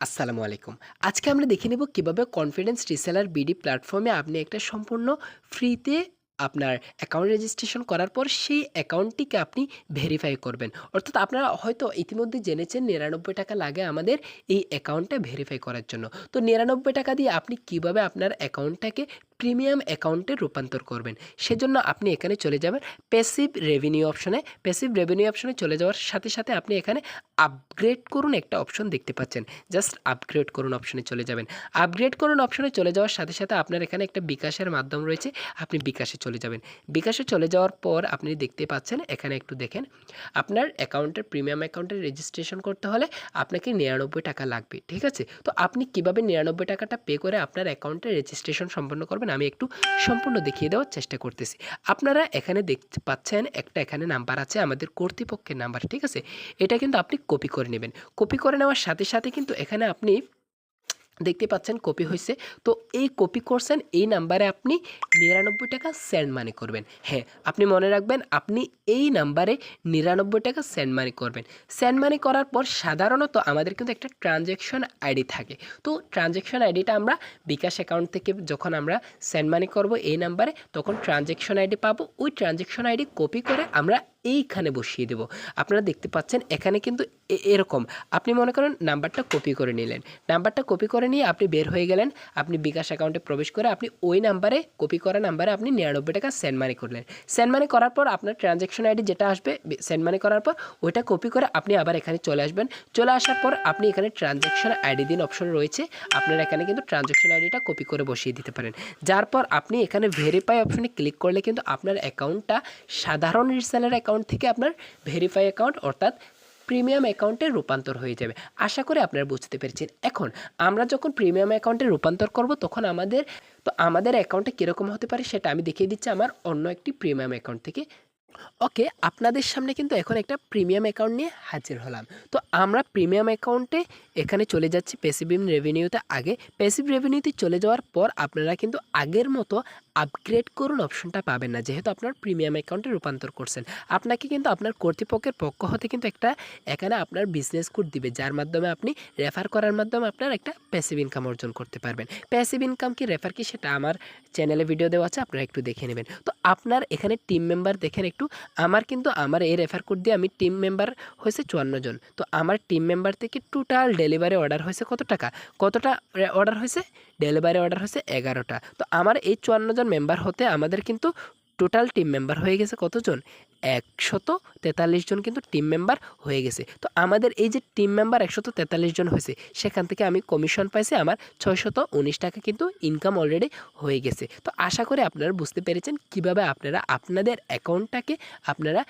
আসসালামু আলাইকুম। আজকে আমরা দেখে নেব কীভাবে কনফিডেন্স রিসেলার বিডি প্ল্যাটফর্মে আপনি একটা সম্পূর্ণ ফ্রিতে আপনার অ্যাকাউন্ট রেজিস্ট্রেশন করার পর সেই অ্যাকাউন্টটিকে আপনি ভেরিফাই করবেন। অর্থাৎ আপনারা হয়তো ইতিমধ্যে জেনেছেন নিরানব্বই টাকা লাগে আমাদের এই অ্যাকাউন্টটা ভেরিফাই করার জন্য। তো নিরানব্বই টাকা দিয়ে আপনি কীভাবে আপনার অ্যাকাউন্টটাকে প্রিমিয়াম অ্যাকাউন্টে রূপান্তর করবেন। সেজন্য আপনি এখানে চলে যাবেন প্যাসিভ রেভিনিউ অপশনে প্যাসিভ রেভিনিউ অপশনে চলে যাওয়ার সাথে সাথে আপনি এখানে আপগ্রেড করুন একটা অপশন দেখতে পাচ্ছেন। জাস্ট আপগ্রেড করুন অপশনে চলে যাবেন। আপগ্রেড করুন অপশনে চলে যাওয়ার সাথে সাথে আপনার এখানে একটা বিকাশের মাধ্যম রয়েছে। আপনি বিকাশে চলে যাবেন। বিকাশে চলে যাওয়ার পর আপনি দেখতে পাচ্ছেন, এখানে একটু দেখেন, আপনার অ্যাকাউন্টের প্রিমিয়াম অ্যাকাউন্টের রেজিস্ট্রেশন করতে হলে আপনাকে নিরানব্বই টাকা লাগবে, ঠিক আছে? তো আপনি কীভাবে নিরানব্বই টাকাটা পে করে আপনার অ্যাকাউন্টের রেজিস্ট্রেশন সম্পন্ন করবেন? আমি একটু সম্পূর্ণ দেখিয়ে দেওয়ার চেষ্টা করতেছি। আপনারা এখানে দেখতে পাচ্ছেন একটা এখানে নাম্বার আছে, আমাদের কর্তৃপক্ষের নাম্বার, ঠিক আছে? এটা কিন্তু আপনি কপি করে নেবেন। কপি করে নেওয়ার সাথে সাথে কিন্তু এখানে আপনি দেখতে পাচ্ছেন কপি হয়েছে। তো এই কপি করছেন, এই নাম্বারে আপনি নিরানব্বই টাকা সেন্ড মানি করবেন। হ্যাঁ আপনি মনে রাখবেন, আপনি এই নাম্বারে নিরানব্বই টাকা সেন্ড মানি করবেন। সেন্ড মানি করার পর সাধারণত আমাদের কিন্তু একটা ট্রানজ্যাকশন আইডি থাকে। তো ট্রানজ্যাকশন আইডিটা আমরা বিকাশ অ্যাকাউন্ট থেকে যখন আমরা সেন্ড মানি করব এই নাম্বারে, তখন ট্রানজ্যাকশন আইডি পাবো। ওই ট্রানজ্যাকশন আইডি কপি করে আমরা এইখানে বসিয়ে দেব। আপনারা দেখতে পাচ্ছেন, এখানে কিন্তু এরকম। আপনি মনে করেন নাম্বারটা কপি করে নিলেন। নাম্বারটা কপি করে নিয়ে আপনি বের হয়ে গেলেন, আপনি বিকাশ অ্যাকাউন্টে প্রবেশ করে আপনি ওই নাম্বারে কপি করা নাম্বারে আপনি নিরানব্বই টাকা সেন্ড মানি করলেন। সেন্ড মানি করার পর আপনার ট্রানজ্যাকশন আইডি যেটা আসবে সেন্ড মানি করার পর ওইটা কপি করে আপনি আবার এখানে চলে আসবেন। চলে আসার পর আপনি এখানে ট্রানজ্যাকশন আইডি দিন অপশন রয়েছে, আপনার এখানে কিন্তু ট্রানজ্যাকশন আইডিটা কপি করে বসিয়ে দিতে পারেন। যার পর আপনি এখানে ভেরিফাই অপশনে ক্লিক করলে কিন্তু আপনার অ্যাকাউন্টটা সাধারণ রিসেলার অ্যাকাউন্ট থেকে আপনার ভেরিফাই অ্যাকাউন্ট অর্থাৎ প্রিমিয়াম অ্যাকাউন্টে রূপান্তর হয়ে যাবে। আশা করি আপনারা বুঝতে পেরেছেন। এখন, আমরা যখন প্রিমিয়াম অ্যাকাউন্টে রূপান্তর করব, তখন আমাদের, তো আমাদের অ্যাকাউন্টে কীরকম হতে পারে সেটা আমি দেখিয়ে দিচ্ছি আমার অন্য একটি প্রিমিয়াম অ্যাকাউন্ট থেকে। ওকে, আপনাদের সামনে কিন্তু এখন একটা প্রিমিয়াম অ্যাকাউন্ট নিয়ে হাজির হলাম। তো আমরা প্রিমিয়াম অ্যাকাউন্টে এখানে চলে যাচ্ছি প্যাসিভ রেভিনিউতে আগে প্যাসিভ রেভিনিউতে চলে যাওয়ার পর আপনারা কিন্তু আগের মতো আপগ্রেড করুন অপশনটা পাবেন না। যেহেতু আপনার প্রিমিয়াম অ্যাকাউন্টে রূপান্তর করছেন। আপনাকে কিন্তু আপনার কর্তৃপক্ষের পক্ষ হতে কিন্তু একটা এখানে আপনার বিজনেস কোড দিবে, যার মাধ্যমে আপনি রেফার করার মাধ্যমে আপনার একটা প্যাসিভ ইনকাম অর্জন করতে পারবেন। প্যাসিভ ইনকাম কি রেফার কি, সেটা আমার চ্যানেলে ভিডিও দেওয়া আছে, আপনারা একটু দেখে নেবেন। তো আপনার এখানে টিম মেম্বার দেখেন একটু, আমার কিন্তু, আমার এই রেফার কোড দিয়ে আমি টিম মেম্বার হয়েছে চুয়ান্ন জন। তো আমার টিম মেম্বার থেকে টোটাল ডেলিভারি অর্ডার হয়েছে কত টাকা? কতটা অর্ডার হয়েছে? ডেলিভারি অর্ডার হয়েছে এগারোটা। তো আমার এই চুয়ান্ন জন মেম্বার হতে আমাদের কিন্তু টোটাল টিম মেম্বার হয়ে গেছে কতজন? একশত তেতাল্লিশ জন কিন্তু টিম মেম্বার হয়ে গেছে। তো আমাদের এই যে টিম মেম্বার একশত তেতাল্লিশ জন হয়েছে, সেখান থেকে আমি কমিশন পাইছি আমার ছয়শত উনিশ টাকা কিন্তু ইনকাম অলরেডি হয়ে গেছে। তো আশা করি আপনারা বুঝতে পেরেছেন কীভাবে আপনারা আপনাদের অ্যাকাউন্টটাকে আপনারা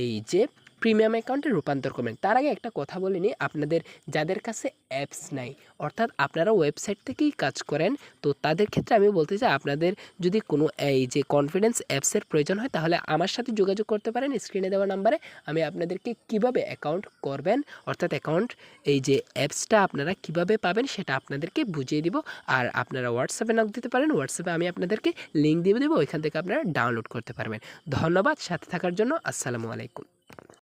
এই যে প্রিমিয়াম অ্যাকাউন্টে রূপান্তর করবেন। তার আগে একটা কথা বলে নিই, আপনাদের যাদের কাছে অ্যাপস নাই, অর্থাৎ আপনারা ওয়েবসাইট থেকেই কাজ করেন, তো তাদের ক্ষেত্রে আমি বলতে চাই, আপনাদের যদি কোনো, এই যে কনফিডেন্স অ্যাপসের প্রয়োজন হয়, তাহলে আমার সাথে যোগাযোগ করতে পারেন। স্ক্রিনে দেওয়া নাম্বারে আমি আপনাদেরকে কীভাবে অ্যাকাউন্ট করবেন, অর্থাৎ অ্যাকাউন্ট এই যে অ্যাপসটা আপনারা কীভাবে পাবেন, সেটা আপনাদেরকে বুঝিয়ে দিব। আর আপনারা হোয়াটসঅ্যাপে নক দিতে পারেন হোয়াটসঅ্যাপে আমি আপনাদেরকে লিঙ্ক দিয়ে দেবো, ওইখান থেকে আপনারা ডাউনলোড করতে পারবেন। ধন্যবাদ, সাথে থাকার জন্য, আসসালামু আলাইকুম।